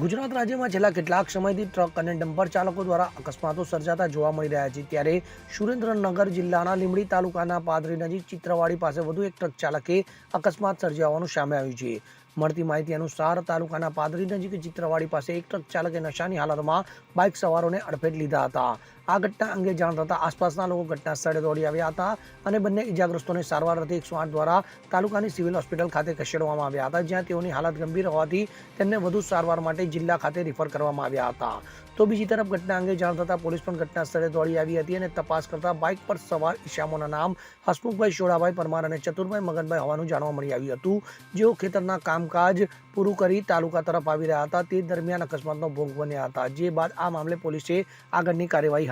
ગુજરાત રાજ્યમાં છેલ્લા કેટલાક સમયથી ટ્રક અને ડમ્પર ચાલકો દ્વારા અકસ્માતો સર્જાતા જોવા મળી રહ્યા છે. ત્યારે સુરેન્દ્રનગર જિલ્લાના લીંબડી તાલુકાના પાદરી નજીક ચિત્રવાડી પાસે વધુ એક ટ્રક ચાલકે અકસ્માત સર્જાવાનું સામે આવ્યું છે. મળતી માહિતી અનુસાર તાલુકાના પાદરી નજીક ચિત્રવાડી પાસે એક ટ્રક ચાલકે નશાની હાલતમાં બાઇક સવારોને અડફેટ લીધા હતા. આ ઘટના અંગે જાણ થતાં આસપાસના લોકો ઘટના સ્થળે દોડી આવ્યા હતા અને બંને ઇજાગ્રસ્તોને સારવાર અર્થે એકસો આઠ દ્વારા તાલુકાની સિવિલ હોસ્પિટલ ખાતે ખસેડવામાં આવ્યા હતા, જ્યાં તેઓની હાલત ગંભીર હોવાથી તેમને વધુ સારવાર માટે જિલ્લા ખાતે રિફર કરવામાં આવ્યા હતા. તો બીજી તરફ ઘટના અંગે જાણ થતાં પોલીસ પણ ઘટના સ્થળે દોડી આવી હતી અને તપાસ કરતા બાઇક પર સવાર ઈશામોના નામ, હસમુખભાઈ શોળાભાઈ પરમાર અને ચતુરભાઈ મગનભાઈ હોવાનું જાણવા મળી આવ્યું હતું. જેઓ ખેતરના કામકાજ પૂરું કરી તાલુકા તરફ આવી રહ્યા હતા, તે દરમિયાન અકસ્માતનો ભોગ બન્યા હતા, જે બાદ આ મામલે પોલીસે આગળની કાર્યવાહી